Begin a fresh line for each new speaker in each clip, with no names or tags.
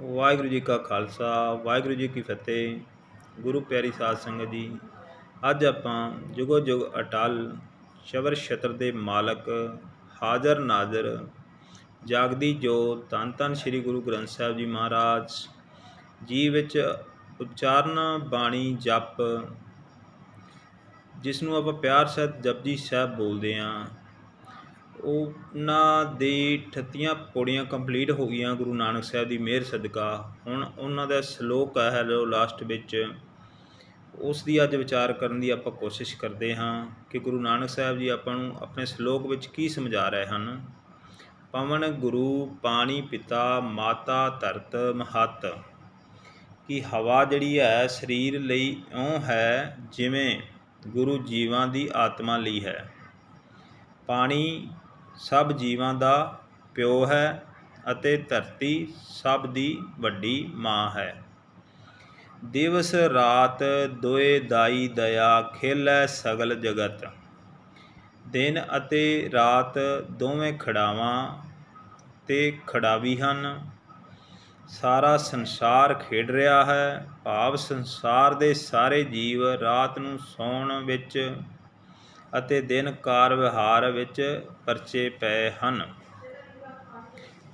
ਵਾਹਿਗੁਰੂ ਜੀ ਕਾ ਖਾਲਸਾ, ਵਾਹਿਗੁਰੂ ਜੀ ਕੀ ਫਤਿਹ, ਗੁਰੂ ਪਿਆਰੀ ਸਾਧ ਸੰਗਤ ਜੀ। ਅੱਜ ਆਪਾਂ ਜੁਗੋ ਜੁਗ ਅਟਲ ਸ਼ਬਰ ਛਤਰ ਦੇ ਮਾਲਕ ਹਾਜ਼ਰ ਨਾਜ਼ਰ ਜਾਗਦੀ ਜੋਤ ਧੰਨ ਧੰਨ ਸ੍ਰੀ ਗੁਰੂ ਗ੍ਰੰਥ ਸਾਹਿਬ ਜੀ ਮਹਾਰਾਜ ਜੀ ਵਿੱਚ ਉਚਾਰਨ ਬਾਣੀ ਜਪ ਜਿਸ ਨੂੰ ਆਪਾਂ ਪਿਆਰ ਸਹਿਤ ਜਪਜੀ ਸਾਹਿਬ ਬੋਲਦੇ ਆਂ ਉਹਨਾਂ ਦੀ 38 ਪੌੜੀਆਂ ਕੰਪਲੀਟ ਹੋ ਗਈਆਂ, ਗੁਰੂ ਨਾਨਕ ਸਾਹਿਬ ਦੀ ਮਿਹਰ ਸਦਕਾ। ਹੁਣ ਉਹਨਾਂ ਦਾ ਸ਼ਲੋਕ ਹੈ ਜੋ ਲਾਸਟ ਵਿੱਚ। ਉਸ ਦੀ ਅੱਜ ਵਿਚਾਰ ਕਰਨ ਦੀ ਆਪਾਂ ਕੋਸ਼ਿਸ਼ ਕਰਦੇ ਹਾਂ ਕਿ ਗੁਰੂ ਨਾਨਕ ਸਾਹਿਬ ਜੀ ਆਪਾਂ ਨੂੰ ਆਪਣੇ ਸ਼ਲੋਕ ਵਿੱਚ ਕੀ ਸਮਝਾ ਰਹੇ ਹਨ। ਪਵਨ ਗੁਰੂ, ਪਾਣੀ ਪਿਤਾ, ਮਾਤਾ ਧਰਤ, ਮਹਤ। ਕਿ ਹਵਾ ਜਿਹੜੀ ਹੈ, ਸਰੀਰ ਲਈ ਉਹ ਹੈ ਜਿਵੇਂ ਗੁਰੂ ਜੀਵਾਂ ਦੀ ਆਤਮਾ ਲਈ ਹੈ। ਪਾਣੀ ਸਭ ਜੀਵਾਂ ਦਾ ਪਿਓ ਹੈ ਅਤੇ ਧਰਤੀ ਸਭ ਦੀ ਵੱਡੀ ਮਾਂ ਹੈ। ਦਿਵਸ ਰਾਤ ਦੋਏ ਦਾਈ ਦਇਆ ਖੇਲੈ ਸਗਲ ਜਗਤ। ਦਿਨ ਅਤੇ ਰਾਤ ਦੋਵੇਂ ਖੜਾਵਾਂ ਤੇ ਖੜਾਵੀ ਹਨ। ਸਾਰਾ ਸੰਸਾਰ ਖੇਡ ਰਿਹਾ ਹੈ। ਭਾਵ ਸੰਸਾਰ ਦੇ ਸਾਰੇ ਜੀਵ ਰਾਤ ਨੂੰ ਸੌਣ ਵਿੱਚ ਅਤੇ ਦਿਨ ਕਾਰ ਵਿਹਾਰ ਵਿੱਚ ਪਰਚੇ ਪਏ ਹਨ।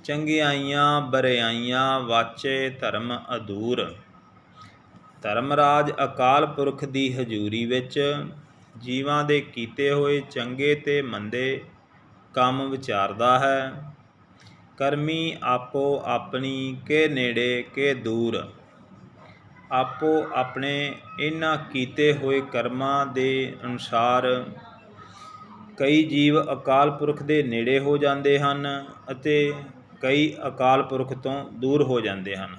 ਚੰਗਿਆਈਆਂ, ਬਰਿਆਈਆਂ, ਵਾਚੇ, ਧਰਮ ਅਧੂਰ। ਧਰਮਰਾਜ ਅਕਾਲ ਪੁਰਖ ਦੀ ਹਜ਼ੂਰੀ ਵਿੱਚ ਜੀਵਾਂ ਦੇ ਕੀਤੇ ਹੋਏ ਚੰਗੇ ਤੇ ਮੰਦੇ ਕੰਮ ਵਿਚਾਰਦਾ ਹੈ। ਕਰਮੀ ਆਪੋ ਆਪਣੀ, ਕੇ ਨੇੜੇ, ਕੇ ਦੂਰ। ਆਪੋ ਆਪਣੇ ਇਹਨਾਂ ਕੀਤੇ ਹੋਏ ਕਰਮਾਂ ਦੇ ਅਨੁਸਾਰ ਕਈ ਜੀਵ ਅਕਾਲ ਪੁਰਖ ਦੇ ਨੇੜੇ ਹੋ ਜਾਂਦੇ ਹਨ ਅਤੇ ਕਈ ਅਕਾਲ ਪੁਰਖ ਤੋਂ ਦੂਰ ਹੋ ਜਾਂਦੇ ਹਨ।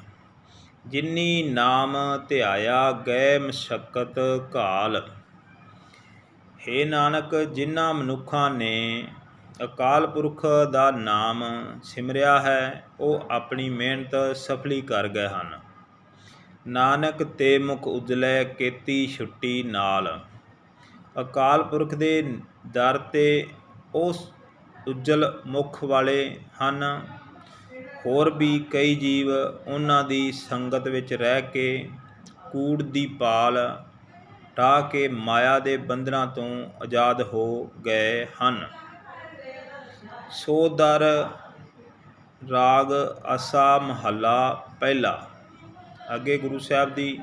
ਜਿਨੀ ਨਾਮ ਧਿਆਇਆ ਗਏ ਮਸ਼ਕਤ ਕਾਲ ਹੇ ਨਾਨਕ, ਜਿਨ੍ਹਾਂ ਮਨੁੱਖਾਂ ਨੇ ਅਕਾਲ ਪੁਰਖ ਦਾ ਨਾਮ ਸਿਮਰਿਆ ਹੈ, ਉਹ ਆਪਣੀ ਮਿਹਨਤ ਸਫਲੀ ਕਰ ਗਏ ਹਨ। ਨਾਨਕ ਤੇ ਮੁਖ ਉਜਲੇ ਕੀਤੀ ਛੁੱਟੀ ਨਾਲ। ਅਕਾਲ ਪੁਰਖ ਦੇ ਦਰ ਤੇ ਉਹ ਉਜਲ ਮੁਖ ਵਾਲੇ ਹਨ। ਹੋਰ ਵੀ ਕਈ ਜੀਵ ਉਹਨਾਂ ਦੀ ਸੰਗਤ ਵਿੱਚ ਰਹਿ ਕੇ ਕੂੜ ਦੀ ਪਾਲ ਟਾ ਕੇ ਮਾਇਆ ਦੇ ਬੰਧਨਾਂ ਤੋਂ ਆਜ਼ਾਦ ਹੋ ਗਏ ਹਨ। ਸੋ ਦਰ, ਰਾਗ ਅਸਾ ਮਹੱਲਾ, ਪਹਿਲਾ। ਅੱਗੇ ਗੁਰੂ ਸਾਹਿਬ ਦੀ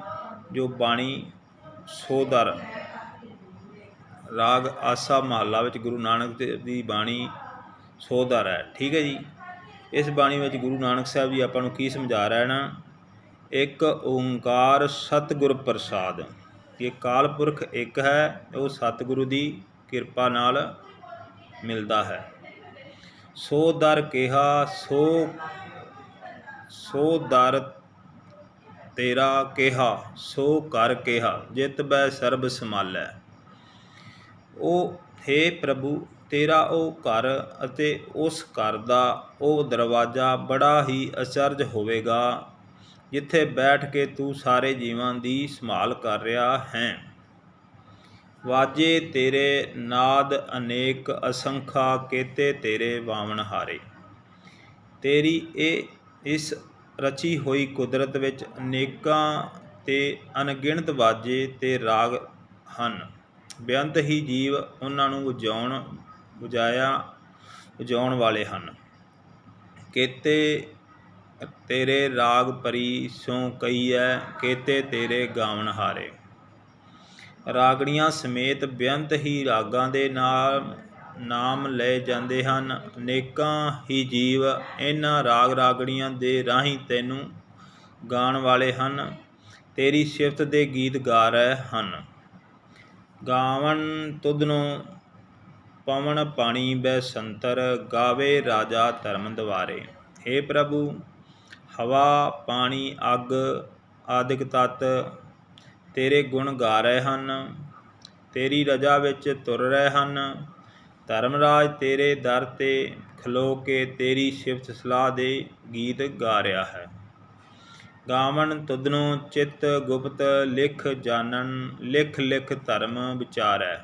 ਜੋ ਬਾਣੀ, ਸੋ ਦਰ। ਰਾਗ ਆਸਾ ਮਹੱਲਾ ਵਿੱਚ ਗੁਰੂ ਨਾਨਕ ਦੇਵ ਦੀ ਬਾਣੀ ਸੋਦਰ ਹੈ ਠੀਕ ਹੈ ਜੀ? ਇਸ ਬਾਣੀ ਵਿੱਚ ਗੁਰੂ ਨਾਨਕ ਸਾਹਿਬ ਜੀ ਆਪਾਂ ਨੂੰ ਕੀ ਸਮਝਾ ਰਹੇ ਨਾ ਇੱਕ ਓੰਕਾਰ ਸਤਿਗੁਰ ਪ੍ਰਸਾਦ। ਇਹ ਕਾਲ ਪੁਰਖ ਇੱਕ ਹੈ, ਉਹ ਸਤਿਗੁਰੂ ਦੀ ਕਿਰਪਾ ਨਾਲ ਮਿਲਦਾ ਹੈ। ਸੋ ਦਰ ਕਿਹਾ, ਸੋ ਸੋ ਦਰ ਤੇਰਾ ਕਿਹਾ, ਸੋ ਕਰ ਕਿਹਾ, ਜਿਤ ਬੈ ਸਰਬ ਸਮਾਲੈ ਉਹ हे ਪ੍ਰਭੂ, ਤੇਰਾ ਉਹ ਘਰ ਅਤੇ ਉਸ ਘਰ ਦਾ ਉਹ ਦਰਵਾਜ਼ਾ ਬੜਾ ਹੀ ਅਚਰਜ ਹੋਵੇਗਾ, ਜਿੱਥੇ ਬੈਠ ਕੇ ਤੂੰ ਸਾਰੇ ਜੀਵਾਂ ਦੀ ਸੰਭਾਲ ਕਰ ਰਿਹਾ ਹੈ। ਵਾਜੇ ਤੇਰੇ ਨਾਦ ਅਨੇਕ ਅਸੰਖਾ ਕੇਤੇ ਤੇਰੇ ਵਾਵਨ ਹਾਰੇ। ਤੇਰੀ ਇਹ, ਇਸ ਰਚੀ ਹੋਈ ਕੁਦਰਤ ਵਿੱਚ ਅਨੇਕਾਂ ਤੇ ਅਣਗਿਣਤ ਵਾਜੇ ਤੇ ਰਾਗ ਹਨ। ਬੇਅੰਤ ਹੀ ਜੀਵ ਉਹਨਾਂ ਨੂੰ ਵਜਾਉਣ ਵਜਾਇਆ ਵਜਾਉਣ ਵਾਲੇ ਹਨ। ਕੇਤੇ ਤੇਰੇ ਰਾਗ ਪਰੀ ਸੋ ਕਈਐ ਕੇਤੇ ਤੇਰੇ ਗਾਵਨ ਹਾਰੇ। ਰਾਗੜੀਆਂ ਸਮੇਤ ਬੇਅੰਤ ਹੀ ਰਾਗਾਂ ਦੇ ਨਾਲ ਨਾਮ ਲਏ ਜਾਂਦੇ ਹਨ। ਅਨੇਕਾਂ ਹੀ ਜੀਵ ਇਹਨਾਂ ਰਾਗ ਰਾਗੜੀਆਂ ਦੇ ਰਾਹੀਂ ਤੈਨੂੰ ਗਾਣ ਵਾਲੇ ਹਨ। ਤੇਰੀ ਸਿਫਤ ਦੇ ਗੀਤ ਗਾ ਰਹੇ ਹਨ। ਗਾਵਨ ਤੁਧਨੋਂ ਪਵਨ ਪਾਣੀ ਬੈ ਸੰਤਰ ਗਾਵੇ ਰਾਜਾ ਧਰਮ ਦਵਾਰੇ। हे ਪ੍ਰਭੂ, ਹਵਾ, ਪਾਣੀ, ਅੱਗ, ਆਦਿਕ ਤਤ ਤੇਰੇ ਗੁਣ ਗਾ ਰਹੇ ਹਨ। ਤੇਰੀ ਰਜਾ ਵਿੱਚ ਤੁਰ ਰਹੇ ਹਨ। ਧਰਮਰਾਜ ਤੇਰੇ ਦਰ ਤੇ ਖਲੋ ਕੇ ਤੇਰੀ ਸਿਫਤ ਸਲਾਹ ਦੇ ਗੀਤ ਗਾ ਰਿਹਾ ਹੈ। ਗਾਵਨ ਤੁਧਨੋਂ ਚਿੱਤ ਗੁਪਤ ਲਿਖ ਜਾਣਨ, ਲਿਖ ਲਿਖ ਧਰਮ ਵਿਚਾਰੈ।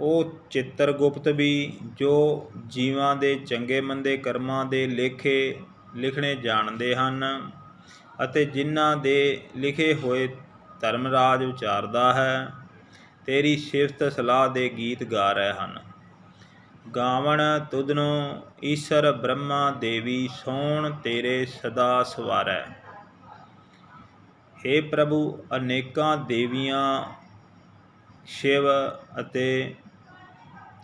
ਉਹ ਚਿੱਤਰ ਗੁਪਤ ਵੀ, ਜੋ ਜੀਵਾਂ ਦੇ ਚੰਗੇ ਮੰਦੇ ਕਰਮਾਂ ਦੇ ਲੇਖੇ, ਲਿਖਣੇ ਜਾਣਦੇ ਹਨ ਅਤੇ ਜਿਨ੍ਹਾਂ ਦੇ ਲਿਖੇ ਹੋਏ ਧਰਮ ਰਾਜ ਵਿਚਾਰਦਾ ਹੈ, ਤੇਰੀ ਸਿਫਤ ਸਲਾਹ ਦੇ ਗੀਤ ਗਾ ਰਹੇ ਹਨ। ਗਾਵਣ ਤੁਧਨੋਂ ਈਸ਼ਰ ਬ੍ਰਹਮਾ ਦੇਵੀ ਸੋਣ ਤੇਰੇ ਸਦਾ ਸਵਾਰੈ। हे ਪ੍ਰਭੂ, ਅਨੇਕਾਂ ਦੇਵੀਆਂ ਸ਼ਿਵ ਅਤੇ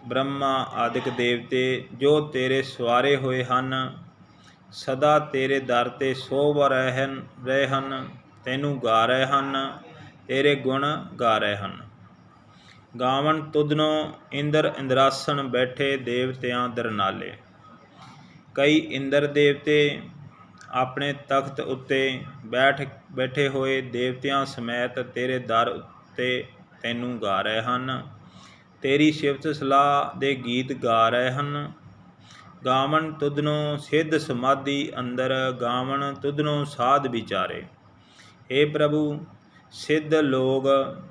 ਬ੍ਰਹਮਾ ਆਦਿਕ ਦੇਵਤੇ ਜੋ ਤੇਰੇ ਸਵਾਰੇ ਹੋਏ ਹਨ, ਸਦਾ ਤੇਰੇ ਦਰ ਤੇ ਸੋਭ ਰਹੇ ਰਹੇ ਹਨ ਤੈਨੂੰ ਗਾ ਰਹੇ ਹਨ, ਤੇਰੇ ਗੁਣ ਗਾ ਰਹੇ ਹਨ। ਗਾਵਣ ਤੁਧਨੋਂ ਇੰਦਰ ਇੰਦਰਾਸਣ ਬੈਠੇ ਦੇਵਤਿਆਂ ਦਰਨਾਲੇ। ਕਈ ਇੰਦਰ ਦੇਵਤੇ ਆਪਣੇ ਤਖਤ ਉੱਤੇ ਬੈਠ, ਬੈਠੇ ਹੋਏ ਦੇਵਤਿਆਂ ਸਮੇਤ ਤੇਰੇ ਦਰ ਉੱਤੇ ਤੈਨੂੰ ਗਾ ਰਹੇ ਹਨ। ਤੇਰੀ ਸਿਫਤ ਸਲਾਹ ਦੇ ਗੀਤ ਗਾ ਰਹੇ ਹਨ। ਗਾਵਣ ਤੁਧਨੋਂ ਸਿੱਧ ਸਮਾਧੀ ਅੰਦਰ ਗਾਵਣ ਤੁਧਨੋਂ ਸਾਧ ਵਿਚਾਰੇ। ਏ ਪ੍ਰਭੂ ਸਿੱਧ ਲੋਗ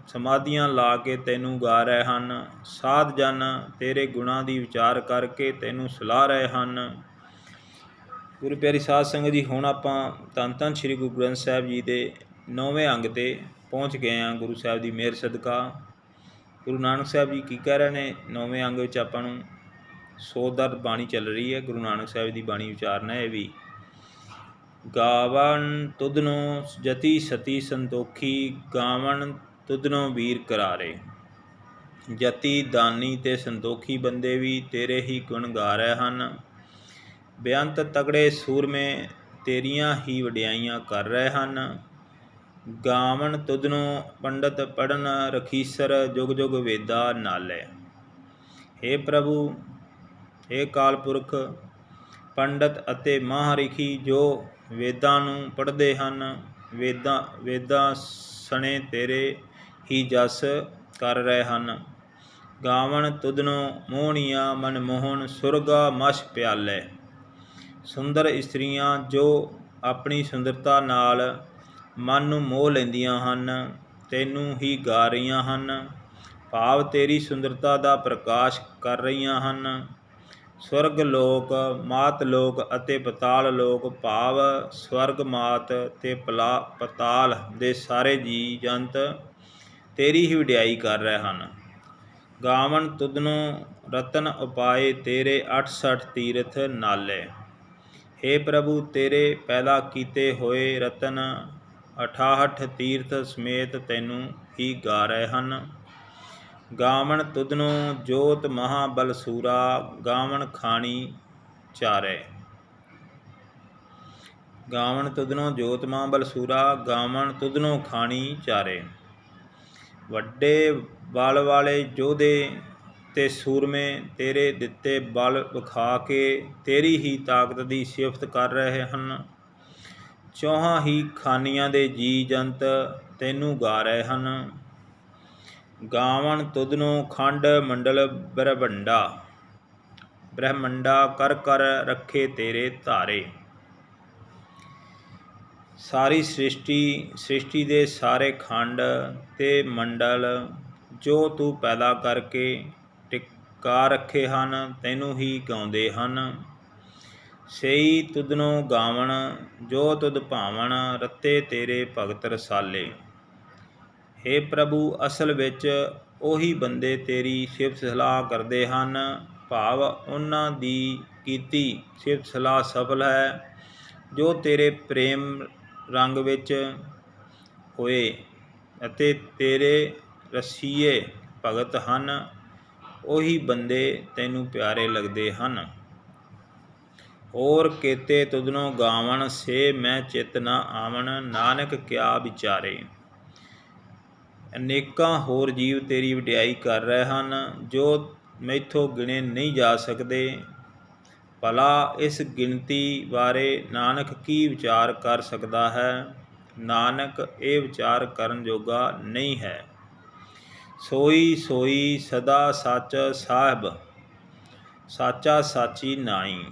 ਸਮਾਧੀਆਂ ਲਾ ਕੇ ਤੈਨੂੰ ਗਾ ਰਹੇ ਹਨ। ਸਾਧ ਜਨ ਤੇਰੇ ਗੁਣਾਂ ਦੀ ਵਿਚਾਰ ਕਰਕੇ ਤੈਨੂੰ ਸਲਾਹ ਰਹੇ ਹਨ। ਗੁਰੂ ਪਿਆਰੀ ਸਾਧ ਸੰਗਤ ਜੀ, ਹੁਣ ਆਪਾਂ ਧੰਨ ਧੰਨ ਸ੍ਰੀ ਗੁਰੂ ਗ੍ਰੰਥ ਸਾਹਿਬ ਜੀ ਦੇ ਨੌਵੇਂ ਅੰਗ ਤੇ ਪਹੁੰਚ ਗਏ ਹਾਂ ਗੁਰੂ ਸਾਹਿਬ ਦੀ ਮਿਹਰ ਸਦਕਾ। ਗੁਰੂ ਨਾਨਕ ਸਾਹਿਬ ਜੀ ਕੀ ਕਹਿ ਰਹੇ ਨੇ? ਨੌਵੇਂ ਅੰਗ ਵਿੱਚ ਆਪਾਂ ਨੂੰ ਸੋਦਰ ਬਾਣੀ ਚੱਲ ਰਹੀ ਹੈ। ਗੁਰੂ ਨਾਨਕ ਸਾਹਿਬ ਦੀ ਬਾਣੀ ਵਿਚਾਰਨਾ ਹੈ ਇਹ ਵੀ ਗਾਵਨ ਤੁਧਨੋਂ ਜਤੀ ਸਤੀ ਸੰਤੋਖੀ ਗਾਵਨ ਤੁਧਨੋਂ ਵੀਰ ਕਰਾਰੇ। ਜਤੀ ਦਾਨੀ ਤੇ ਸੰਤੋਖੀ ਬੰਦੇ ਵੀ ਤੇਰੇ ਹੀ ਗੁਣ ਗਾ ਰਹੇ ਹਨ। ਬੇਅੰਤ ਤਗੜੇ ਸੂਰਮੇ ਤੇਰੀਆਂ ਹੀ ਵਡਿਆਈਆਂ ਕਰ ਰਹੇ ਹਨ। ਗਾਵਣ ਤੁਧਨੋਂ ਪੰਡਤ ਪੜਨ ਰਖੀਸਰ, ਜੁਗ ਜੁਗ ਵੇਦਾ ਨਾਲੇ। हे ਪ੍ਰਭੂ हे ਕਾਲਪੁਰਖ, ਪੰਡਤ ਅਤੇ ਮਹਾਰਿਖੀ, ਜੋ ਵੇਦਾਂ ਨੂੰ ਪੜ੍ਹਦੇ ਹਨ। ਵੇਦਾਂ ਵੇਦਾਂ ਸਣੇ ਤੇਰੇ ਹੀ ਜਸ ਕਰ ਰਹੇ ਹਨ। ਗਾਵਣ ਤੁਧਨੋਂ ਮੋਹਣੀਆਂ ਮਨਮੋਹਨ ਸੁਰਗਾ ਮਸ਼ ਪਿਆਲੇ। ਸੁੰਦਰ ਇਸਤਰੀਆਂ ਜੋ ਆਪਣੀ ਸੁੰਦਰਤਾ ਨਾਲ ਮਨ ਨੂੰ ਮੋਹ ਲੈਂਦੀਆਂ ਹਨ, ਤੈਨੂੰ ਹੀ ਗਾ ਰਹੀਆਂ ਹਨ। ਭਾਵ ਤੇਰੀ ਸੁੰਦਰਤਾ ਦਾ ਪ੍ਰਕਾਸ਼ ਕਰ ਰਹੀਆਂ ਹਨ। ਸਵਰਗ ਲੋਕ, ਮਾਤ ਲੋਕ ਅਤੇ ਪਤਾਲ ਲੋਕ ਭਾਵ ਸਵਰਗ ਮਾਤ ਤੇ ਪਲਾ, ਪਤਾਲ ਦੇ ਸਾਰੇ ਜੀ ਜੰਤ ਤੇਰੀ ਹੀ ਵਡਿਆਈ ਕਰ ਰਹੇ ਹਨ। ਗਾਵਨ ਤੁਦਨੋ ਰਤਨ ਉਪਾਏ ਤੇਰੇ 68 ਤੀਰਥ ਨਾਲੇ। हे ਪ੍ਰਭੂ, ਤੇਰੇ ਪੈਦਾ ਕੀਤੇ ਹੋਏ ਰਤਨ 68 ਤੀਰਥ ਸਮੇਤ ਤੈਨੂੰ ਹੀ ਗਾ ਰਹੇ ਹਨ। ਗਾਵਣ ਤੁਧਨੋਂ ਜੋਤ ਮਹਾਬਲ ਸੂਰਾ, ਗਾਵਣ ਖਾਣੀ ਚਾਰੇ। ਗਾਵਣ ਤੁਧਨੋਂ ਜੋਤ ਮਹਾਬਲ ਸੂਰਾ, ਗਾਵਣ ਤੁਧਨੋਂ ਖਾਣੀ ਚਾਰੇ। ਵੱਡੇ ਬਲ ਵਾਲੇ ਯੋਧੇ ਤੇ ਸੂਰਮੇ, ਤੇਰੇ ਦਿੱਤੇ ਬਲ ਵਿਖਾ ਕੇ ਤੇਰੀ ਹੀ ਤਾਕਤ ਦੀ ਸਿਫਤ ਕਰ ਰਹੇ ਹਨ। ਚੌਹਾਂ ਹੀ ਖਾਨੀਆਂ ਦੇ ਜੀ ਜੰਤ ਤੈਨੂੰ ਗਾ ਰਹੇ ਹਨ। ਗਾਵਣ ਤੁਧਨੋਂ ਖੰਡ ਮੰਡਲ ਬ੍ਰਹਮੰਡਾ ਬ੍ਰਹਮੰਡਾ ਕਰ ਕਰ ਰੱਖੇ ਤੇਰੇ ਧਾਰੇ। ਸਾਰੀ ਸ੍ਰਿਸ਼ਟੀ ਸ੍ਰਿਸ਼ਟੀ ਦੇ ਸਾਰੇ ਖੰਡ ਤੇ ਮੰਡਲ ਜੋ ਤੂੰ ਪੈਦਾ ਕਰਕੇ ਟਿਕਾ ਰੱਖੇ ਹਨ, ਤੈਨੂੰ ਹੀ ਗਾਉਂਦੇ ਹਨ। ਸਈ ਤੁਧਨੋਂ ਗਾਵਣ ਜੋ ਤੁਧ ਭਾਵਣ ਰੱਤੇ ਤੇਰੇ ਭਗਤ ਰਸਾਲੇ। हे ਪ੍ਰਭੂ, ਅਸਲ ਵਿੱਚ ਉਹੀ ਬੰਦੇ ਤੇਰੀ ਸਿਫਤ ਸਲਾਹ ਕਰਦੇ ਹਨ। ਭਾਵ ਉਹਨਾਂ ਦੀ ਕੀਤੀ ਸਿਫਤ ਸਲਾਹ ਸਫਲ ਹੈ, ਜੋ ਤੇਰੇ ਪ੍ਰੇਮ ਰੰਗ ਵਿੱਚ ਹੋਏ ਅਤੇ ਤੇਰੇ ਰਸੀਏ ਭਗਤ ਹਨ। ਉਹੀ ਬੰਦੇ ਤੈਨੂੰ ਪਿਆਰੇ ਲੱਗਦੇ ਹਨ। ਹੋਰ ਕੇਤੇ ਤੁਧਨੋਂ ਗਾਵਣ, ਸੇ ਮੈਂ ਚਿਤ ਨਾ ਆਵਣ। ਨਾਨਕ ਕਿਆ ਵਿਚਾਰੇ। ਅਨੇਕਾਂ ਹੋਰ ਜੀਵ ਤੇਰੀ ਵਡਿਆਈ ਕਰ ਰਹੇ ਹਨ, ਜੋ ਮੈਥੋਂ ਗਿਣੇ ਨਹੀਂ ਜਾ ਸਕਦੇ। ਭਲਾ ਇਸ ਗਿਣਤੀ ਬਾਰੇ ਨਾਨਕ ਕੀ ਵਿਚਾਰ ਕਰ ਸਕਦਾ ਹੈ? ਨਾਨਕ ਇਹ ਵਿਚਾਰ ਕਰਨ ਜੋਗਾ ਨਹੀਂ ਹੈ। ਸੋਈ ਸੋਈ ਸਦਾ ਸੱਚ ਸਾਹਿਬ, ਸਾਚਾ ਸਾਚੀ ਨਾਈ।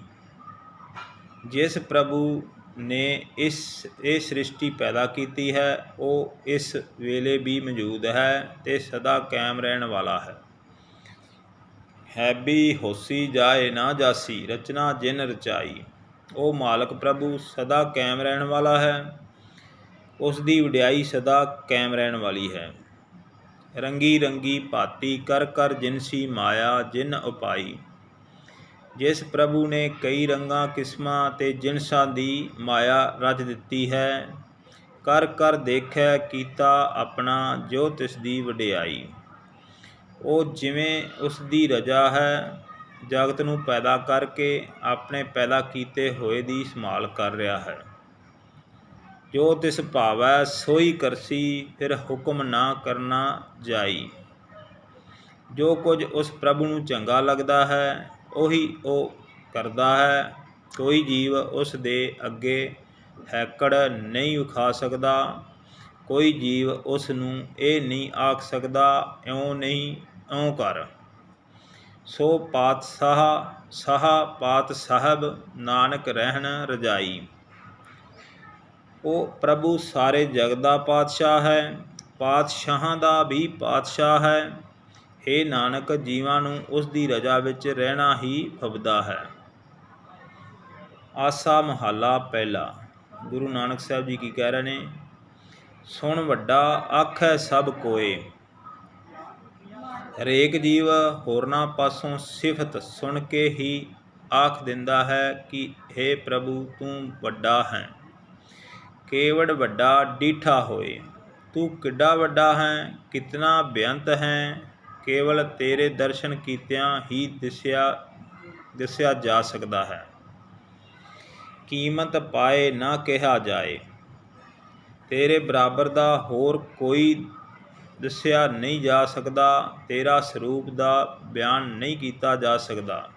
ਜਿਸ ਪ੍ਰਭੂ ਨੇ ਇਸ, ਇਹ ਸ੍ਰਿਸ਼ਟੀ ਪੈਦਾ ਕੀਤੀ ਹੈ। ਉਹ ਇਸ ਵੇਲੇ ਵੀ ਮੌਜੂਦ ਹੈ ਤੇ ਸਦਾ ਕਾਇਮ ਰਹਿਣ ਵਾਲਾ ਹੈ। ਹੈਬੀ ਹੋਸੀ ਜਾਏ ਨਾ ਜਾਸੀ, ਰਚਨਾ ਜਿਨ ਰਚਾਈ, ਉਹ ਮਾਲਕ ਪ੍ਰਭੂ ਸਦਾ ਕਾਇਮ ਰਹਿਣ ਵਾਲਾ ਹੈ। ਉਸ ਦੀ ਵਡਿਆਈ ਸਦਾ ਕਾਇਮ ਰਹਿਣ ਵਾਲੀ ਹੈ। ਰੰਗੀ ਰੰਗੀ ਭਾਤੀ ਕਰ ਕਰ ਜਿਨਸੀ ਮਾਇਆ, ਜਿਨ ਉਪਾਈ ਜਿਸ ਪ੍ਰਭੂ ਨੇ ਕਈ ਰੰਗਾਂ, ਕਿਸਮਾਂ ਤੇ ਜਿਨਸਾਂ ਦੀ ਮਾਇਆ ਰਚ ਦਿੱਤੀ ਹੈ, ਕਰ ਕਰ ਦੇਖੈ ਕੀਤਾ ਆਪਣਾ ਜੋ ਤਿਸ ਦੀ ਵਡਿਆਈ। ਉਹ ਜਿਵੇਂ ਉਸ ਦੀ ਰਜਾ ਹੈ, ਜਗਤ ਨੂੰ ਪੈਦਾ ਕਰਕੇ ਆਪਣੇ ਪੈਦਾ ਕੀਤੇ ਹੋਏ ਦੀ ਸੰਭਾਲ ਕਰ ਰਿਹਾ ਹੈ। ਜੋ ਤਿਸ ਭਾਵੈ, ਸੋਈ ਕਰਸੀ, ਫਿਰ ਹੁਕਮ ਨਾ ਕਰਨਾ ਜਾਈ। ਜੋ ਕੁਝ ਉਸ ਪ੍ਰਭੂ ਨੂੰ ਚੰਗਾ ਲੱਗਦਾ ਹੈ ਉਹੀ ਉਹ ਕਰਦਾ ਹੈ। ਕੋਈ ਜੀਵ ਉਸ ਦੇ ਅੱਗੇ ਹੈਕੜ ਨਹੀਂ ਵਿਖਾ ਸਕਦਾ। ਕੋਈ ਜੀਵ ਉਸ ਨੂੰ ਇਹ ਨਹੀਂ ਆਖ ਸਕਦਾ, ਇਉਂ ਨਹੀਂ, ਇਉਂ ਕਰ। ਸੋ ਪਾਤਸ਼ਾਹ, ਸਾਹ ਪਾਤ ਸਾਹਿਬ ਨਾਨਕ ਰਹਿਣ ਰਜਾਈ। ਉਹ ਪ੍ਰਭੂ ਸਾਰੇ ਜਗ ਦਾ ਪਾਤਸ਼ਾਹ ਹੈ। ਪਾਤਸ਼ਾਹਾਂ ਦਾ ਵੀ ਪਾਤਸ਼ਾਹ ਹੈ। हे ਨਾਨਕ, ਜੀਵਾਂ ਨੂੰ ਉਸ ਦੀ ਰਜਾ ਵਿੱਚ ਰਹਿਣਾ ਹੀ ਫਬਦਾ ਹੈ। ਆਸਾ ਮਹੱਲਾ ਪਹਿਲਾ। ਗੁਰੂ ਨਾਨਕ ਸਾਹਿਬ ਜੀ ਕੀ ਕਹਿ ਰਹੇ ਨੇ? ਸੁਣ ਵੱਡਾ, ਆਖੈ ਸਭ ਕੋਏ। ਹਰੇਕ ਜੀਵ ਹੋਰਨਾਂ ਪਾਸੋਂ ਸਿਫਤ ਸੁਣ ਕੇ ਹੀ ਆਖ ਦਿੰਦਾ ਹੈ ਕਿ हे ਪ੍ਰਭੂ, ਤੂੰ ਵੱਡਾ ਹੈ। ਕੇਵੜ ਵੱਡਾ, ਡੀਠਾ ਹੋਏ। ਤੂੰ ਕਿੱਡਾ ਵੱਡਾ ਹੈ, ਕਿਤਨਾ ਬੇਅੰਤ ਹੈ। ਕੇਵਲ ਤੇਰੇ ਦਰਸ਼ਨ ਕੀਤਿਆਂ ਹੀ ਦਿਸਿਆ ਦਿਸਿਆ ਜਾ ਸਕਦਾ ਹੈ। ਕੀਮਤ ਪਾਏ ਨਾ ਕਿਹਾ ਜਾਏ। ਤੇਰੇ ਬਰਾਬਰ ਦਾ ਹੋਰ ਕੋਈ ਦੱਸਿਆ ਨਹੀਂ ਜਾ ਸਕਦਾ, ਤੇਰਾ ਸਰੂਪ ਦਾ ਬਿਆਨ ਨਹੀਂ ਕੀਤਾ ਜਾ ਸਕਦਾ।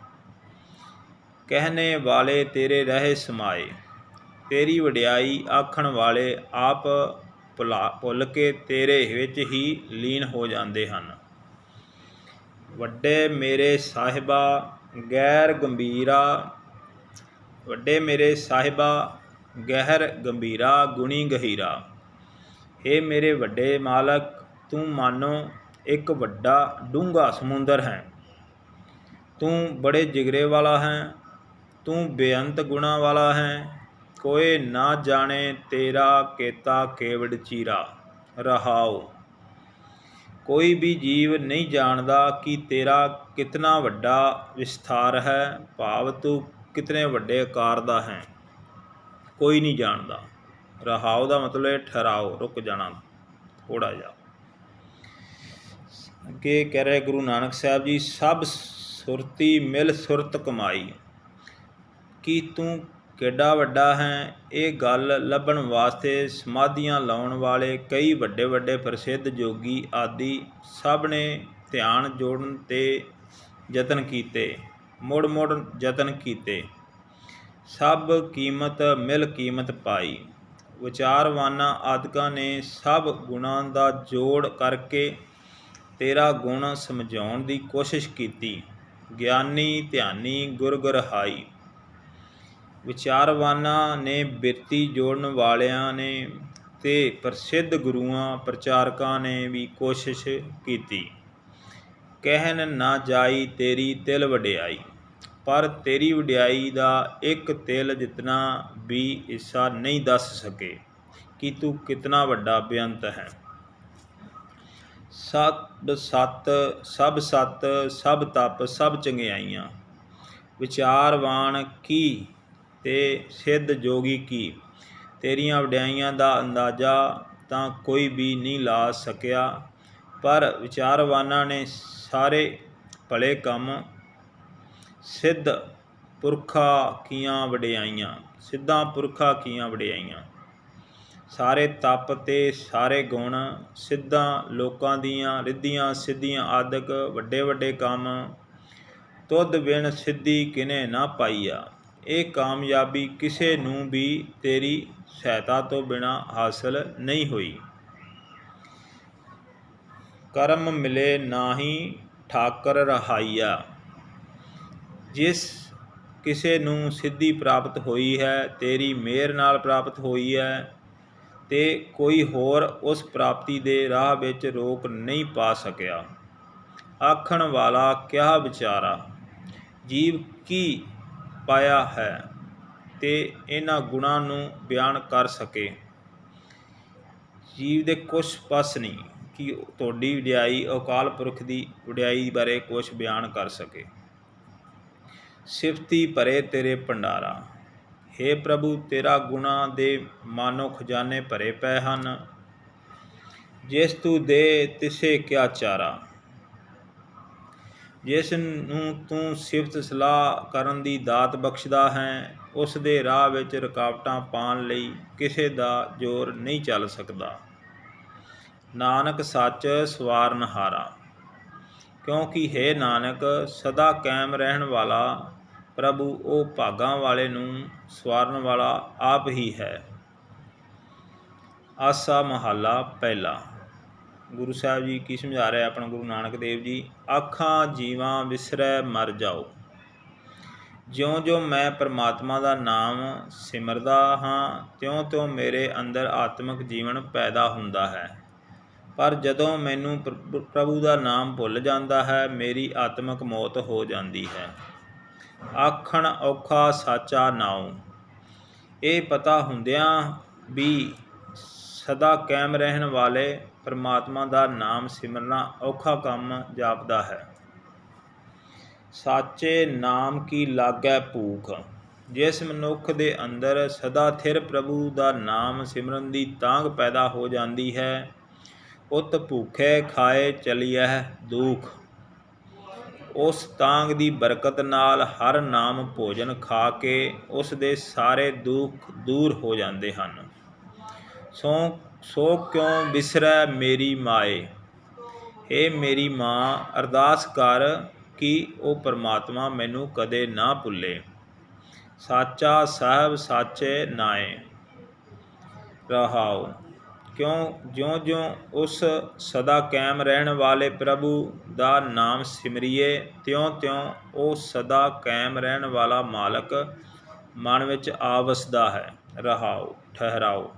ਕਹਿਣੇ ਵਾਲੇ ਤੇਰੇ ਰਹੇ ਸਮਾਏ। ਤੇਰੀ ਵਡਿਆਈ ਆਖਣ ਵਾਲੇ ਆਪ ਭੁੱਲ ਕੇ ਤੇਰੇ ਵਿੱਚ ਹੀ ਲੀਨ ਹੋ ਜਾਂਦੇ ਹਨ। ਵੱਡੇ ਮੇਰੇ ਸਾਹਿਬਾ, ਗੈਰ ਗੰਭੀਰਾ, ਵੱਡੇ ਮੇਰੇ ਸਾਹਿਬਾ, ਗਹਿਰ ਗੰਭੀਰਾ, ਗੁਣੀ ਗਹੀਰਾ। हे ਮੇਰੇ ਵੱਡੇ ਮਾਲਕ, ਤੂੰ ਮਾਨੋ ਇੱਕ ਵੱਡਾ ਡੂੰਘਾ ਸਮੁੰਦਰ ਹੈ। ਤੂੰ ਬੜੇ ਜਿਗਰੇ ਵਾਲਾ ਹੈ, ਤੂੰ ਬੇਅੰਤ ਗੁਣਾ ਵਾਲਾ ਹੈ। ਕੋਈ ਨਾ ਜਾਣੇ ਤੇਰਾ ਕੇਤਾ ਕੇਵੜ ਚੀਰਾ, ਰਹਾਓ। ਕੋਈ ਵੀ ਜੀਵ ਨਹੀਂ ਜਾਣਦਾ ਕਿ ਤੇਰਾ ਕਿਤਨਾ ਵੱਡਾ ਵਿਸਥਾਰ ਹੈ, ਭਾਵ ਤੂੰ ਕਿਤਨੇ ਵੱਡੇ ਆਕਾਰ ਦਾ ਹੈ। ਕੋਈ ਨਹੀਂ ਜਾਣਦਾ। ਰਹਾਉ ਦਾ ਮਤਲਬ ਹੈ ਠਹਿਰਾਓ, ਰੁਕ ਜਾਣਾ ਥੋੜਾ ਜਿਹਾ। ਅੱਗੇ ਕਹਿ ਰਹੇ ਗੁਰੂ ਨਾਨਕ ਸਾਹਿਬ ਜੀ, ਸਭ ਸੁਰਤੀ ਮਿਲ ਸੁਰਤ ਕਮਾਈ। ਕੀ ਤੂੰ ਕਿੱਡਾ ਵੱਡਾ ਹੈ। ਇਹ ਗੱਲ ਲੱਭਣ ਵਾਸਤੇ ਸਮਾਧੀਆਂ ਲਾਉਣ ਵਾਲੇ ਕਈ ਵੱਡੇ ਵੱਡੇ ਪ੍ਰਸਿੱਧ ਜੋਗੀ ਆਦਿ ਸਭ ਨੇ ਧਿਆਨ ਜੋੜਨ ਤੇ ਯਤਨ ਕੀਤੇ, ਮੁੜ ਮੁੜ ਯਤਨ ਕੀਤੇ। ਸਭ ਕੀਮਤ ਮਿਲ ਕੀਮਤ ਪਾਈ। ਵਿਚਾਰਵਾਨਾਂ ਆਦਿਕਾਂ ਨੇ ਸਭ ਗੁਣਾਂ ਦਾ ਜੋੜ ਕਰਕੇ ਤੇਰਾ ਗੁਣ ਸਮਝਾਉਣ ਦੀ ਕੋਸ਼ਿਸ਼ ਕੀਤੀ। ਗਿਆਨੀ ਧਿਆਨੀ ਗੁਰ ਗੁਰਹਾਈ ਵਿਚਾਰਵਾਨਾਂ ਨੇ ਬਿਰਤੀ ਜੋੜਨ ਵਾਲਿਆਂ ਨੇ ਤੇ ਪ੍ਰਸਿੱਧ ਗੁਰੂਆਂ, ਪ੍ਰਚਾਰਕਾਂ ਨੇ ਵੀ ਕੋਸ਼ਿਸ਼ ਕੀਤੀ। ਕਹਿਣ ਨਾ ਜਾਈ ਤੇਰੀ ਤਿਲ ਵਡਿਆਈ, ਪਰ ਤੇਰੀ ਵਡਿਆਈ ਦਾ ਇੱਕ ਤਿਲ ਜਿਤਨਾ ਵੀ ਹਿੱਸਾ ਨਹੀਂ ਦੱਸ ਸਕੇ, ਕਿ ਤੂੰ ਕਿਤਨਾ ਵੱਡਾ ਬੇਅੰਤ ਹੈ। ਸਤ ਸਤ, ਸਭ ਸਤ, ਸਭ ਤਪ, ਸਭ ਚੰਗਿਆਈਆਂ, ਵਿਚਾਰਵਾਨ ਕੀ ਤੇ ਸਿੱਧ ਜੋਗੀ ਕੀ? ਤੇਰੀਆਂ ਵਡਿਆਈਆਂ ਦਾ ਅੰਦਾਜ਼ਾ ਤਾਂ ਕੋਈ ਵੀ ਨਹੀਂ ਲਾ ਸਕਿਆ, ਪਰ ਵਿਚਾਰਵਾਨਾਂ ਨੇ ਸਾਰੇ ਭਲੇ ਕੰਮ ਸਿੱਧ ਪੁਰਖਾ ਕੀਆਂ ਵਡਿਆਈਆਂ, ਸਿੱਧਾਂ ਪੁਰਖਾ ਕੀਆਂ ਵਡਿਆਈਆਂ। ਸਾਰੇ ਤਪ ਤੇ ਸਾਰੇ ਗੁਣ, ਸਿੱਧਾਂ ਲੋਕਾਂ ਦੀਆਂ ਰਿੱਧੀਆਂ ਸਿੱਧੀਆਂ ਆਦਿਕ ਵੱਡੇ ਵੱਡੇ ਕੰਮ, ਤੁਧ ਬਿਨ ਸਿੱਧੀ ਕਿਨੇ ਨਾ ਪਾਈਆ। ਇਹ ਕਾਮਯਾਬੀ ਕਿਸੇ ਨੂੰ ਵੀ ਤੇਰੀ ਸਹਾਇਤਾ ਤੋਂ ਬਿਨਾ ਹਾਸਲ ਨਹੀਂ ਹੋਈ। ਕਰਮ ਮਿਲੇ ਨਾਹੀ ਠਾਕਰ ਰਹਾਈਆ। ਜਿਸ ਕਿਸੇ ਨੂੰ ਸਿੱਧੀ ਪ੍ਰਾਪਤ ਹੋਈ ਹੈ, ਤੇਰੀ ਮਿਹਰ ਨਾਲ ਪ੍ਰਾਪਤ ਹੋਈ ਹੈ, ਤੇ ਕੋਈ ਹੋਰ ਉਸ ਪ੍ਰਾਪਤੀ ਦੇ ਰਾਹ ਵਿੱਚ ਰੋਕ ਨਹੀਂ ਪਾ ਸਕਿਆ। ਆਖਣ ਵਾਲਾ ਕਿਹਾ ਵਿਚਾਰਾ? ਜੀਵ ਕੀ ਪਾਇਆ ਹੈ ਤੇ ਇਹਨਾਂ ਗੁਣਾਂ ਨੂੰ ਬਿਆਨ ਕਰ ਸਕੇ। ਜੀਵ ਦੇ ਕੁਛ ਪਸ ਨਹੀਂ ਕਿ ਤੁਹਾਡੀ ਵਡਿਆਈ ਅਕਾਲ ਪੁਰਖ ਦੀ ਵਡਿਆਈ ਬਾਰੇ ਕੁਛ ਬਿਆਨ ਕਰ ਸਕੇ। ਸਿਫਤੀ ਭਰੇ ਤੇਰੇ ਭੰਡਾਰਾ हे ਪ੍ਰਭੂ, ਤੇਰਾ ਗੁਣਾ ਦੇ ਮਾਨੋ ਖਜ਼ਾਨੇ ਭਰੇ ਪਏ ਹਨ। ਜਿਸ ਤੂੰ ਦੇ ਤਿਸੇ ਕਿਆ ਚਾਰਾ ਜਿਸ ਨੂੰ ਤੂੰ ਸਿਫਤ ਸਲਾਹ ਕਰਨ ਦੀ ਦਾਤ ਬਖਸ਼ਦਾ ਹੈ, ਉਸ ਦੇ ਰਾਹ ਵਿੱਚ ਰੁਕਾਵਟਾਂ ਪਾਉਣ ਲਈ ਕਿਸੇ ਦਾ ਜ਼ੋਰ ਨਹੀਂ ਚੱਲ ਸਕਦਾ। ਨਾਨਕ ਸੱਚ ਸਵਾਰਨਹਾਰਾ ਕਿਉਂਕਿ ਹੈ ਨਾਨਕ, ਸਦਾ ਕਾਇਮ ਰਹਿਣ ਵਾਲਾ ਪ੍ਰਭੂ ਉਹ ਭਾਗਾਂ ਵਾਲੇ ਨੂੰ ਸਵਾਰਨ ਵਾਲਾ ਆਪ ਹੀ ਹੈ। ਆਸਾ ਮਹੱਲਾ ਪਹਿਲਾ। ਗੁਰੂ ਸਾਹਿਬ ਜੀ ਕੀ ਸਮਝਾ ਰਿਹਾ ਆਪਣਾ ਗੁਰੂ ਨਾਨਕ ਦੇਵ ਜੀ? ਆਖਾਂ ਜੀਵਾਂ ਵਿਸਰੈ ਮਰ ਜਾਓ। ਜਿਉਂ-ਜਿਉਂ ਮੈਂ ਪਰਮਾਤਮਾ ਦਾ ਨਾਮ ਸਿਮਰਦਾ ਹਾਂ, ਤਿਉਂ-ਤਿਉਂ ਮੇਰੇ ਅੰਦਰ ਆਤਮਿਕ ਜੀਵਨ ਪੈਦਾ ਹੁੰਦਾ ਹੈ। ਪਰ ਜਦੋਂ ਮੈਨੂੰ ਪ੍ਰ- ਪ੍ਰਭੂ ਦਾ ਨਾਮ ਭੁੱਲ ਜਾਂਦਾ ਹੈ, ਮੇਰੀ ਆਤਮਿਕ ਮੌਤ ਹੋ ਜਾਂਦੀ ਹੈ। ਆਖਣ ਔਖਾ ਸਾਚਾ ਨਾਉ। ਇਹ ਪਤਾ ਹੁੰਦਿਆਂ ਵੀ ਸਦਾ ਕਾਇਮ ਰਹਿਣ ਵਾਲੇ ਪਰਮਾਤਮਾ ਦਾ ਨਾਮ ਸਿਮਰਨਾ ਔਖਾ ਕੰਮ ਜਾਪਦਾ ਹੈ। ਸਾਚੇ ਨਾਮ ਕੀ ਲਾਗੈ ਭੂਖ? ਜਿਸ ਮਨੁੱਖ ਦੇ ਅੰਦਰ ਸਦਾ ਥਿਰ ਪ੍ਰਭੂ ਦਾ ਨਾਮ ਸਿਮਰਨ ਦੀ ਤਾਂਗ ਪੈਦਾ ਹੋ ਜਾਂਦੀ ਹੈ, ਉਤ ਭੂਖੇ ਖਾਏ ਚਲੀਐ ਦੁਖ। ਉਸ ਤਾਂਗ ਦੀ ਬਰਕਤ ਨਾਲ ਹਰ ਨਾਮ ਭੋਜਨ ਖਾ ਕੇ ਉਸ ਦੇ ਸਾਰੇ ਦੁੱਖ ਦੂਰ ਹੋ ਜਾਂਦੇ ਹਨ। ਸੋ ਸੋ ਕਿਉਂ ਵਿਸਰੈ ਮੇਰੀ ਮਾਏ? ਏ ਮੇਰੀ ਮਾਂ, ਅਰਦਾਸ ਕਰ ਕਿ ਉਹ ਪਰਮਾਤਮਾ ਮੈਨੂੰ ਕਦੇ ਨਾ ਭੁੱਲੇ। ਸਾਚਾ ਸਾਹਿਬ ਸਾਚੇ ਨਾਏ। ਰਹਾਓ, ਕਿਉਂ ਜਿਉਂ-ਜਿਉਂ ਉਸ ਸਦਾ ਕਾਇਮ ਰਹਿਣ ਵਾਲੇ ਪ੍ਰਭੂ ਦਾ ਨਾਮ ਸਿਮਰਿਏ, ਤਿਉਂ-ਤਿਉਂ ਉਹ ਸਦਾ ਕਾਇਮ ਰਹਿਣ ਵਾਲਾ ਮਾਲਕ ਮਨ ਵਿੱਚ ਆ ਵਸਦਾ ਹੈ। ਰਹਾਓ, ਠਹਿਰਾਓ।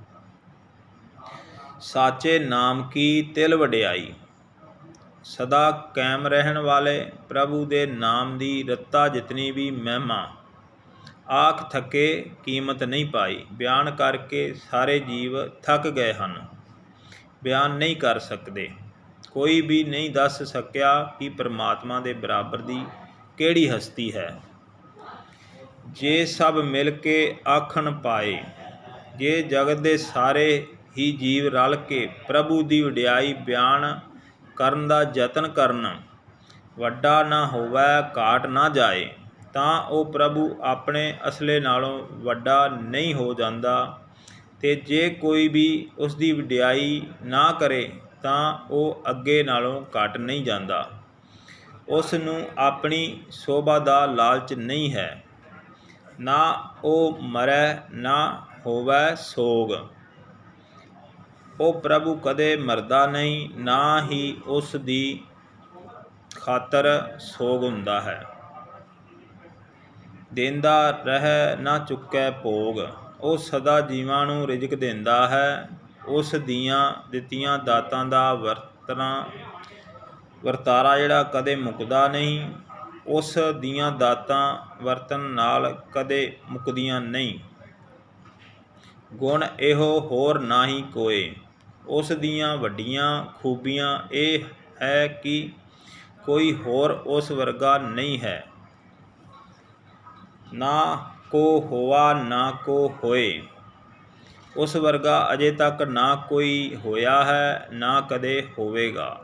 ਸਾਚੇ ਨਾਮ ਕੀ ਤਿਲ ਵਡਿਆਈ? ਸਦਾ ਕਾਇਮ ਰਹਿਣ ਵਾਲੇ ਪ੍ਰਭੂ ਦੇ ਨਾਮ ਦੀ ਰੱਤਾ ਜਿਤਨੀ ਵੀ ਮਹਿਮਾ। ਆਖ ਥਕੇ ਕੀਮਤ ਨਹੀਂ ਪਾਈ। ਬਿਆਨ ਕਰਕੇ ਸਾਰੇ ਜੀਵ ਥੱਕ ਗਏ ਹਨ। ਬਿਆਨ ਨਹੀਂ ਕਰ ਸਕਦੇ। ਕੋਈ ਵੀ ਨਹੀਂ ਦੱਸ ਸਕਿਆ ਕਿ ਪਰਮਾਤਮਾ ਦੇ ਬਰਾਬਰ ਦੀ ਕਿਹੜੀ ਹਸਤੀ ਹੈ। ਜੇ ਸਭ ਮਿਲ ਕੇ ਆਖਣ ਪਾਏ, ਜੇ ਜਗਤ ਦੇ ਸਾਰੇ ਹੀ ਜੀਵ ਰਲ ਕੇ ਪ੍ਰਭੂ ਦੀ ਵਡਿਆਈ ਬਿਆਨ ਕਰਨ ਦਾ ਯਤਨ ਕਰਨ। ਵੱਡਾ ਨਾ ਹੋਵੇ, ਘਾਟ ਨਾ ਜਾਏ, ਤਾਂ ਉਹ ਪ੍ਰਭੂ ਆਪਣੇ ਅਸਲੇ ਨਾਲੋਂ ਵੱਡਾ ਨਹੀਂ ਹੋ ਜਾਂਦਾ। ਤੇ ਜੇ ਕੋਈ ਵੀ ਉਸ ਦੀ ਵਡਿਆਈ ਨਾ ਕਰੇ, ਤਾਂ ਉਹ ਅੱਗੇ ਨਾਲੋਂ ਘਟ ਨਹੀਂ ਜਾਂਦਾ। ਉਸ ਨੂੰ ਆਪਣੀ ਸੋਭਾ ਦਾ ਲਾਲਚ ਨਹੀਂ ਹੈ। ਨਾ ਉਹ ਮਰੈ, ਨਾ ਹੋਵੇ ਸੋਗ। ਉਹ ਪ੍ਰਭੂ ਕਦੇ ਮਰਦਾ ਨਹੀਂ, ਨਾ ਹੀ ਉਸ ਦੀ ਖਾਤਰ ਸੋਗ ਹੁੰਦਾ ਹੈ। ਦੇਂਦਾ ਰਹਿ ਨਾ ਚੁੱਕੈ ਭੋਗ, ਉਹ ਸਦਾ ਜੀਵਾਂ ਨੂੰ ਰਿਜ਼ਕ ਦਿੰਦਾ ਹੈ। ਉਸ ਦੀਆਂ ਦਿੱਤੀਆਂ ਦਾਤਾਂ ਦਾ ਵਰਤਣਾ, ਵਰਤਾਰਾ ਜਿਹੜਾ ਕਦੇ ਮੁੱਕਦਾ ਨਹੀਂ, ਉਸ ਦੀਆਂ ਦਾਤਾਂ ਵਰਤਨ ਨਾਲ ਕਦੇ ਮੁੱਕਦੀਆਂ ਨਹੀਂ। ਗੁਣ ਇਹੋ ਹੋਰ ਨਾਹੀ ਕੋਏ। ਉਸ ਦੀਆਂ ਵੱਡੀਆਂ ਖੂਬੀਆਂ ਇਹ ਹੈ ਕਿ ਕੋਈ ਹੋਰ ਉਸ ਵਰਗਾ ਨਹੀਂ ਹੈ। ਨਾ ਕੋ ਹੋਆ, ਨਾ ਕੋ ਹੋਏ। ਉਸ ਵਰਗਾ ਅਜੇ ਤੱਕ ਨਾ ਕੋਈ ਹੋਇਆ ਹੈ, ਨਾ ਕਦੇ ਹੋਵੇਗਾ।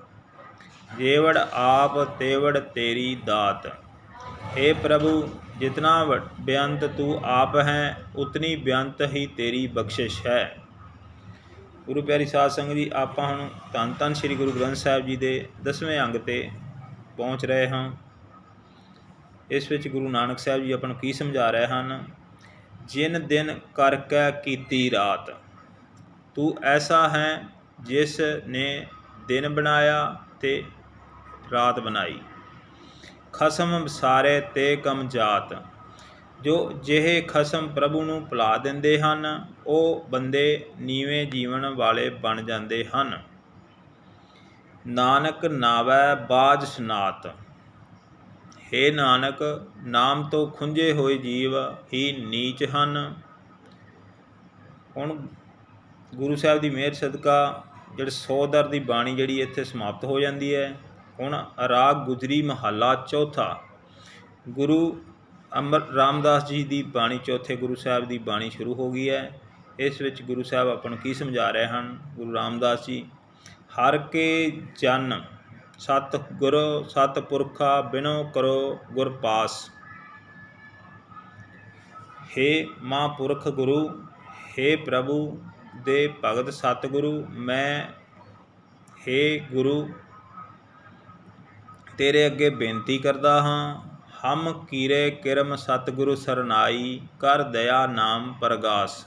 ਜੇਵੜ ਆਪ, ਤੇਵੜ ਤੇਰੀ ਦਾਤ। हे ਪ੍ਰਭੂ, ਜਿਤਨਾ ਵ- ਬੇਅੰਤ ਤੂੰ ਆਪ ਹੈ, ਉਤਨੀ ਬੇਅੰਤ ਹੀ ਤੇਰੀ ਬਖਸ਼ਿਸ਼ ਹੈ। ਗੁਰੂ ਪਿਆਰੀ ਸਾਧ ਸੰਗਤ ਜੀ, ਆਪਾਂ ਹੁਣ ਧੰਨ ਧੰਨ ਸ੍ਰੀ ਗੁਰੂ ਗ੍ਰੰਥ ਸਾਹਿਬ ਜੀ ਦੇ 10ਵੇਂ ਅੰਗ ਤੇ ਪਹੁੰਚ ਰਹੇ ਹਾਂ। ਇਸ ਵਿੱਚ ਗੁਰੂ ਨਾਨਕ ਸਾਹਿਬ ਜੀ ਆਪਾਂ ਨੂੰ ਕੀ ਸਮਝਾ ਰਹੇ ਹਨ? ਜਿਨ ਦਿਨ ਕਰ ਕੈ ਕੀਤੀ ਰਾਤ, ਤੂੰ ਐਸਾ ਹੈ ਜਿਸ ਨੇ ਦਿਨ ਬਣਾਇਆ ਤੇ ਰਾਤ ਬਣਾਈ। ਖਸਮ ਸਾਰੇ ਤੇ ਕਮ ਜਾਤ, ਜੋ ਜਿਹੇ ਖਸਮ ਪ੍ਰਭੂ ਨੂੰ ਭੁਲਾ ਦਿੰਦੇ ਹਨ ਉਹ ਬੰਦੇ ਨੀਵੇਂ ਜੀਵਨ ਵਾਲੇ ਬਣ ਜਾਂਦੇ ਹਨ। ਨਾਨਕ ਨਾਵੈ ਬਾਜ ਸੁਨਾਤ। ਹੇ ਨਾਨਕ, ਨਾਮ ਤੋਂ ਖੁੰਝੇ ਹੋਏ ਜੀਵ ਹੀ ਨੀਚ ਹਨ। ਹੁਣ ਗੁਰੂ ਸਾਹਿਬ ਦੀ ਮਿਹਰ ਸਦਕਾ ਜਿਹੜੇ 100 ਦਰ ਦੀ ਬਾਣੀ ਜਿਹੜੀ ਇੱਥੇ ਸਮਾਪਤ ਹੋ ਜਾਂਦੀ ਹੈ, ਹੁਣ ਰਾਗ ਗੁਜਰੀ ਮਹੱਲਾ ਚੌਥਾ। ਗੁਰੂ ਅਮਰ ਰਾਮਦਾਸ ਜੀ ਦੀ ਬਾਣੀ ਚੌਥੇ ਗੁਰੂ ਸਾਹਿਬ ਦੀ ਬਾਣੀ ਸ਼ੁਰੂ ਹੋ ਗਈ ਹੈ। ਇਸ ਵਿੱਚ ਗੁਰੂ ਸਾਹਿਬ ਆਪਾਂ ਨੂੰ ਕੀ ਸਮਝਾ ਰਹੇ ਹਨ? ਗੁਰੂ ਰਾਮਦਾਸ ਜੀ, ਹਰ ਕੇ ਜਨ ਸਤ ਗੁਰ ਸਤ ਪੁਰਖਾ ਬਿਨੋ ਕਰੋ ਗੁਰ ਪਾਸ। ਹੇ ਮਹਾਂਪੁਰਖ ਗੁਰੂ, ਹੇ ਪ੍ਰਭੂ ਦੇ ਭਗਤ ਸਤਿਗੁਰੂ ਮੈਂ, ਹੇ ਗੁਰੂ, ਤੇਰੇ ਅੱਗੇ ਬੇਨਤੀ ਕਰਦਾ ਹਾਂ। ਹਮ ਕੀਰੇ ਕਿਰਮ ਸਤਿਗੁਰੂ ਸਰਨਾਈ, ਕਰ ਦਇਆ ਨਾਮ ਪ੍ਰਗਾਸ।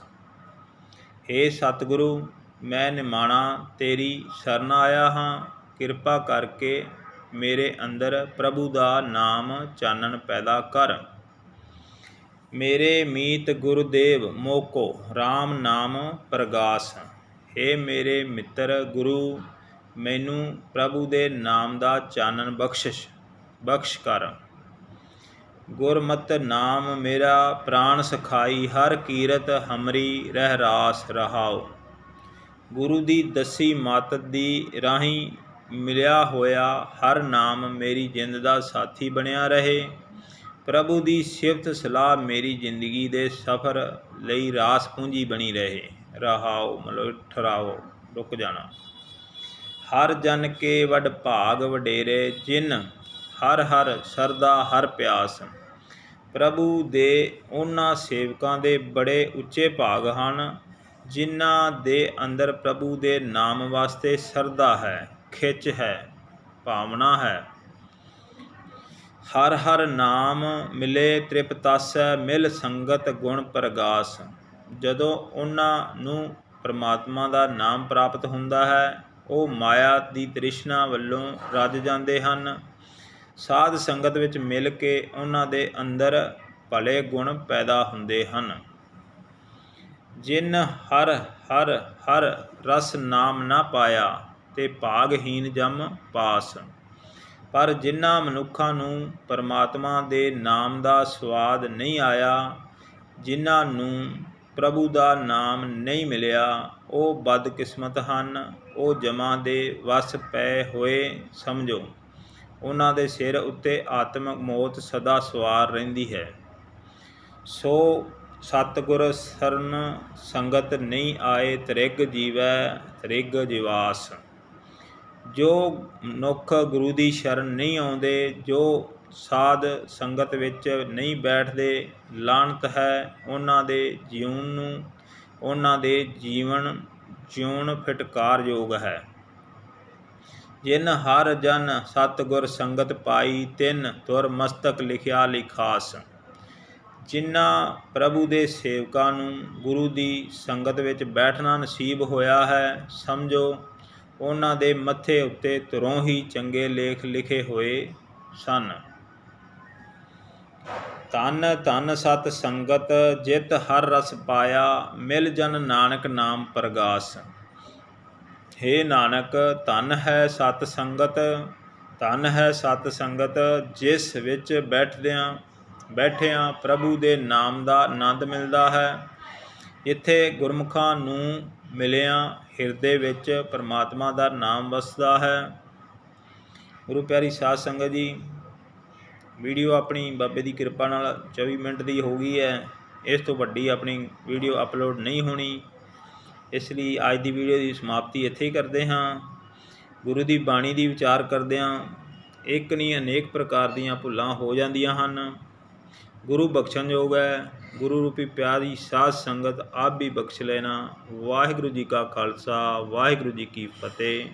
ਹੇ ਸਤਿਗੁਰੂ, ਮੈਂ ਨਿਮਾਣਾ ਤੇਰੀ ਸ਼ਰਨ ਆਇਆ ਹਾਂ। ਕਿਰਪਾ ਕਰਕੇ ਮੇਰੇ ਅੰਦਰ ਪ੍ਰਭੂ ਦਾ ਨਾਮ ਚਾਨਣ ਪੈਦਾ ਕਰ। ਮੇਰੇ ਮੀਤ ਗੁਰਦੇਵ ਮੋਕੋ RAM ਨਾਮ ਪ੍ਰਗਾਸ। हे ਮੇਰੇ ਮਿੱਤਰ ਗੁਰੂ, ਮੈਨੂੰ ਪ੍ਰਭੂ ਦੇ ਨਾਮ ਦਾ ਚਾਨਣ ਬਖਸ਼ਿਸ਼, ਬਖਸ਼ ਕਰ। ਗੁਰਮਤਿ ਨਾਮ ਮੇਰਾ ਪ੍ਰਾਣ ਸਖਾਈ, ਹਰ ਕੀਰਤ ਹਮਰੀ ਰਹਿ ਰਾਸ ਰਹਾਓ ਗੁਰੂ ਦੀ ਦਸੀ ਮਾਤ ਦੀ ਰਾਹੀਂ ਮਿਲਿਆ ਹੋਇਆ ਹਰ ਨਾਮ ਮੇਰੀ ਜਿੰਦ ਦਾ ਸਾਥੀ ਬਣਿਆ ਰਹੇ। ਪ੍ਰਭੂ ਦੀ ਸਿਫਤ ਸਲਾਹ ਮੇਰੀ ਜ਼ਿੰਦਗੀ ਦੇ ਸਫ਼ਰ ਲਈ ਰਾਸ ਪੂੰਜੀ ਬਣੀ ਰਹੇ। ਰਹਾਓ ਮਤਲਬ ਠਰਾਓ ਰੁਕ ਜਾਣਾ। ਹਰ ਜਨ ਕੇ ਵਡ ਭਾਗ ਵਡੇਰੇ, ਜਿਨ ਹਰ ਹਰ ਸਰਦਾ ਹਰ ਪਿਆਸ। ਪ੍ਰਭੂ ਦੇ ਉਹਨਾਂ ਸੇਵਕਾਂ ਦੇ ਬੜੇ ਉੱਚੇ ਭਾਗ ਹਨ, ਜਿਨ੍ਹਾਂ ਦੇ ਅੰਦਰ ਪ੍ਰਭੂ ਦੇ ਨਾਮ ਵਾਸਤੇ ਸਰਦਾ ਹੈ, ਖਿੱਚ ਹੈ, ਭਾਵਨਾ ਹੈ। ਹਰ ਹਰ ਨਾਮ ਮਿਲੇ ਤ੍ਰਿਪਤਾਸੈ ਮਿਲ ਸੰਗਤ ਗੁਣ ਪ੍ਰਗਾਸ। ਜਦੋਂ ਉਹਨਾਂ ਨੂੰ ਪਰਮਾਤਮਾ ਦਾ ਨਾਮ ਪ੍ਰਾਪਤ ਹੁੰਦਾ ਹੈ, ਉਹ ਮਾਇਆ ਦੀ ਤ੍ਰਿਸ਼ਨਾ ਵੱਲੋਂ ਰੱਜ ਜਾਂਦੇ ਹਨ। ਸਾਧ ਸੰਗਤ ਵਿੱਚ ਮਿਲ ਕੇ ਉਹਨਾਂ ਦੇ ਅੰਦਰ ਭਲੇ ਗੁਣ ਪੈਦਾ ਹੁੰਦੇ ਹਨ। ਜਿਨ ਹਰ ਹਰ ਹਰ ਰਸ ਨਾਮ ਨਾ ਪਾਇਆ, ਤੇ ਭਾਗਹੀਨ ਜਮ ਪਾਸ। ਪਰ ਜਿਨ੍ਹਾਂ ਮਨੁੱਖਾਂ ਨੂੰ ਪਰਮਾਤਮਾ ਦੇ ਨਾਮ ਦਾ ਸਵਾਦ ਨਹੀਂ ਆਇਆ, ਜਿਨ੍ਹਾਂ ਨੂੰ ਪ੍ਰਭੂ ਦਾ ਨਾਮ ਨਹੀਂ ਮਿਲਿਆ, ਉਹ ਬਦਕਿਸਮਤ ਹਨ, ਉਹ ਜਮਾਂ ਦੇ ਵਸ ਪਏ ਹੋਏ ਸਮਝੋ। ਉਹਨਾਂ ਦੇ ਸਿਰ ਉੱਤੇ ਆਤਮਿਕ ਮੌਤ ਸਦਾ ਸਵਾਰ ਰਹਿੰਦੀ ਹੈ। ਸੋ ਸਤਿਗੁਰ ਸਰਨ ਸੰਗਤ ਨਹੀਂ ਆਏ ਤ੍ਰਿਗ ਜੀਵੈ ਤ੍ਰਿਗ ਜਿਵਾਸ। ਜੋ ਮਨੁੱਖ ਗੁਰੂ ਦੀ ਸ਼ਰਨ ਨਹੀਂ ਆਉਂਦੇ, ਜੋ ਸਾਧ ਸੰਗਤ ਵਿੱਚ ਨਹੀਂ ਬੈਠਦੇ, ਲਾਣਤ ਹੈ ਉਹਨਾਂ ਦੇ ਜੀਵਨ ਨੂੰ, ਉਹਨਾਂ ਦੇ ਜੀਵਨ ਜਿਉਣ ਫਿਟਕਾਰਯੋਗ ਹੈ। ਜਿਨ ਹਰ ਜਨ ਸਤਗੁਰ ਸੰਗਤ ਪਾਈ, ਤਿੰਨ ਤੁਰ ਮਸਤਕ ਲਿਖਿਆ ਲਿਖਾਸ ਜਿਨ੍ਹਾਂ ਪ੍ਰਭੂ ਦੇ ਸੇਵਕਾਂ ਨੂੰ ਗੁਰੂ ਦੀ ਸੰਗਤ ਵਿੱਚ ਬੈਠਣਾ ਨਸੀਬ ਹੋਇਆ ਹੈ, ਸਮਝੋ, ਉਹਨਾਂ ਦੇ ਮੱਥੇ ਉੱਤੇ ਤੁਰੋਂ ਹੀ ਚੰਗੇ ਲੇਖ ਲਿਖੇ ਹੋਏ ਸਨ। ਤਨ ਤਨ ਸਤ ਸੰਗਤ, ਜਿਤ ਹਰ ਰਸ ਪਾਇਆ, ਮਿਲ ਜਨ ਨਾਨਕ ਨਾਮ ਪ੍ਰਗਾਸ। ਹੇ ਨਾਨਕ ਤਨ ਹੈ ਸਤ ਸੰਗਤ ਤਨ ਹੈ ਸਤ ਸੰਗਤ, ਜਿਸ ਵਿੱਚ ਬੈਠਦਿਆਂ, ਬੈਠਿਆਂ ਪ੍ਰਭੂ ਦੇ ਨਾਮ ਦਾ ਆਨੰਦ ਮਿਲਦਾ ਹੈ। ਇੱਥੇ ਗੁਰਮੁਖਾਂ ਨੂੰ ਮਿਲਿਆਂ ਹਿਰਦੇ ਵਿੱਚ ਪਰਮਾਤਮਾ ਦਾ ਨਾਮ ਵਸਦਾ ਹੈ। ਗੁਰੂ ਪਿਆਰੀ ਸਾਧ ਸੰਗਤ ਜੀ, ਵੀਡੀਓ ਆਪਣੀ ਬਾਬੇ ਦੀ ਕਿਰਪਾ ਨਾਲ 24 ਮਿੰਟ ਦੀ ਹੋ ਗਈ ਹੈ। ਇਸ ਤੋਂ ਵੱਡੀ ਆਪਣੀ ਵੀਡੀਓ ਅਪਲੋਡ ਨਹੀਂ ਹੋਣੀ। ਇਸ ਲਈ ਅੱਜ ਦੀ ਵੀਡੀਓ ਦੀ ਸਮਾਪਤੀ ਇੱਥੇ ਹੀ ਕਰਦੇ ਹਾਂ। ਗੁਰੂ ਦੀ ਬਾਣੀ ਦੀ ਵਿਚਾਰ ਕਰਦਿਆਂ ਇੱਕ ਨਹੀਂ, ਅਨੇਕ ਪ੍ਰਕਾਰ ਦੀਆਂ ਭੁੱਲਾਂ ਹੋ ਜਾਂਦੀਆਂ ਹਨ। ਗੁਰੂ ਬਖਸ਼ਣਯੋਗ ਹੈ। ਗੁਰੂ ਰੂਪੀ ਪਿਆਰੀ ਸਾਧ ਸੰਗਤ ਆਪ ਵੀ ਬਖਸ਼ ਲੈਣਾ। ਵਾਹਿਗੁਰੂ ਜੀ ਕਾ ਖਾਲਸਾ, ਵਾਹਿਗੁਰੂ ਜੀ ਕੀ ਫਤਿਹ।